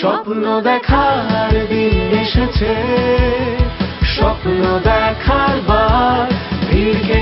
স্বপ্ন দেখার দিন এসেছে। স্বপ্ন দেখার বার ভিড়কে